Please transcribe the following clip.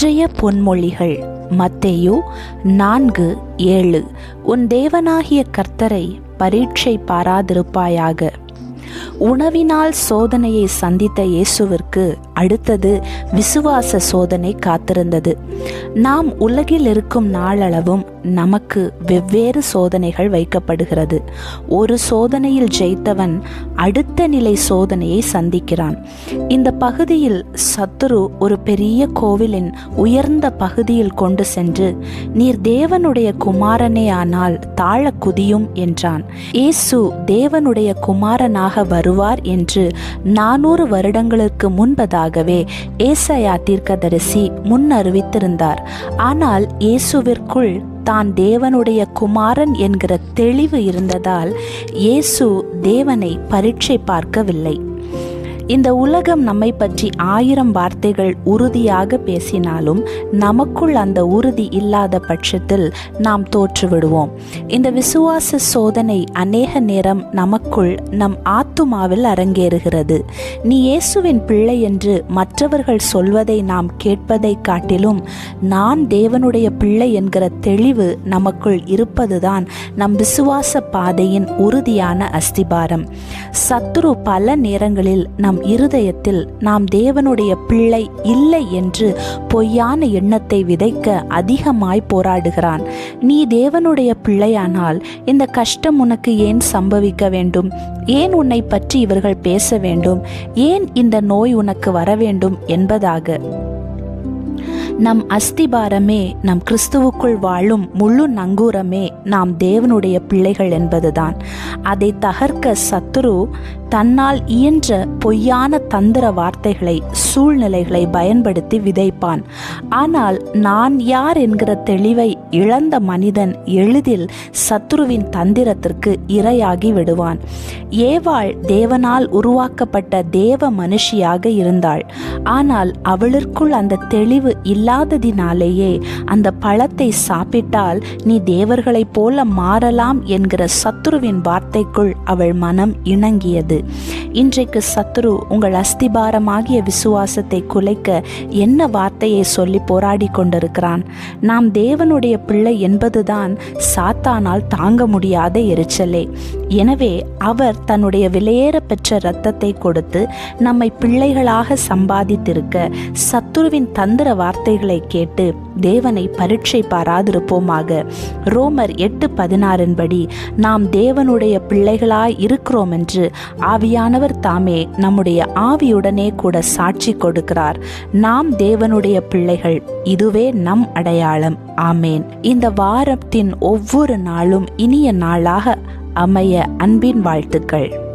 இன்றைய பொன்மொழிகள் மத்தேயு நான்கு ஏழு. உன் தேவனாகிய கர்த்தரை பரீட்சை பாராதிருப்பாயாக. உணவினால் சோதனையை சந்தித்த இயேசுவிற்கு அடுத்தது விசுவாச சோதனை காத்திருந்தது. நாம் உலகில் இருக்கும் நாளளவும் நமக்கு வெவ்வேறு சோதனைகள் வைக்கப்படுகிறது. ஒரு சோதனையில் ஜெயித்தவன் அடுத்த நிலை சோதனையை சந்திக்கிறான். இந்த பகுதியில் சத்துரு ஒரு பெரிய கோவிலின் உயர்ந்த பகுதியில் கொண்டு சென்று நீர் தேவனுடைய குமாரனே ஆனால் தாழ குதியும் என்றான். இயேசு தேவனுடைய குமாரனாக வருவார் என்று நானூறு வருடங்களுக்கு முன்பதாகவே ஏசையா தீர்க்கதரிசி முன் அறிவித்திருந்தார். ஆனால் இயேசுவிற்குள் தான் தேவனுடைய குமாரன் என்கிற தெளிவு இருந்ததால் இயேசு தேவனை பரீட்சை பார்க்கவில்லை. இந்த உலகம் நம்மை பற்றி ஆயிரம் வார்த்தைகள் உறுதியாக பேசினாலும் நமக்குள் அந்த உறுதி இல்லாத பட்சத்தில் நாம் தோற்றுவிடுவோம். இந்த விசுவாச சோதனை அநேக நேரம் நமக்குள் நம் ஆத்துமாவில் அரங்கேறுகிறது. நீ இயேசுவின் பிள்ளை என்று மற்றவர்கள் சொல்வதை நாம் கேட்பதை காட்டிலும் நான் தேவனுடைய பிள்ளை என்கிற தெளிவு நமக்குள் இருப்பதுதான் நம் விசுவாச பாதையின் உறுதியான அஸ்திபாரம். சத்துரு பல நேரங்களில் நம் இருதயத்தில் நாம் தேவனுடைய பிள்ளை இல்லை என்று பொய்யான எண்ணத்தை விதைக்க அதிகமாய் போராடுகிறான். நீ தேவனுடைய பிள்ளையானால் இந்த கஷ்டம் உனக்கு ஏன் சம்பவிக்க வேண்டும்? ஏன் உன்னை பற்றி இவர்கள் பேச வேண்டும்? ஏன் இந்த நோய் உனக்கு வர வேண்டும் என்பதாக. நம் அஸ்திபாரமே நம் கிறிஸ்துவுக்குள் வாழும் முழு நங்கூரமே நாம் தேவனுடைய பிள்ளைகள் என்பதுதான். அதை தகர்க்க சத்துரு தன்னால் இயன்ற பொய்யான தந்திர வார்த்தைகளை சூழ்நிலைகளை பயன்படுத்தி விதைப்பான். ஆனால் நான் யார் என்கிற தெளிவை இழந்த மனிதன் எளிதில் சத்ருவின் தந்திரத்திற்கு இரையாகி விடுவான். ஏவாள் தேவனால் உருவாக்கப்பட்ட தேவ மனுஷியாக இருந்தாள். ஆனால் அவளிற்குள் அந்த தெளிவு இல்லாததினாலேயே அந்த பழத்தை சாப்பிட்டால் நீ தேவர்களைப் போல மாறலாம் என்கிற சத்ருவின் வார்த்தைக்குள் அவள் மனம் இணங்கியது. இன்றைக்கு சத்ரு உங்கள் அஸ்திபாரமாகிய விசுவாசத்தை குலைக்க என்ன வார்த்தையை சொல்லி போராடி கொண்டிருக்கிறான்? நாம் தேவனுடைய பிள்ளை என்பதுதான் சாத்தானால் தாங்க முடியாத எரிச்சலே. எனவே அவர் தன்னுடைய விலையேற பெற்ற இரத்தத்தை கொடுத்து நம்மை பிள்ளைகளாக சம்பாதித்திருக்க சத்துருவின் தந்திர வார்த்தைகளை கேட்டு தேவனை பரீட்சை பாராதிருப்போமாக. ரோமர் எட்டு பதினாறின் படி நாம் தேவனுடைய பிள்ளைகளாய் இருக்கிறோம் என்று ஆவியானவர் தாமே நம்முடைய ஆவியுடனே கூட சாட்சி கொடுக்கிறார். நாம் தேவனுடைய பிள்ளைகள். இதுவே நம் அடையாளம். ஆமேன். இந்த வாரத்தின் ஒவ்வொரு நாளும் இனிய நாளாக அமைய அன்பின் வாழ்த்துக்கள்.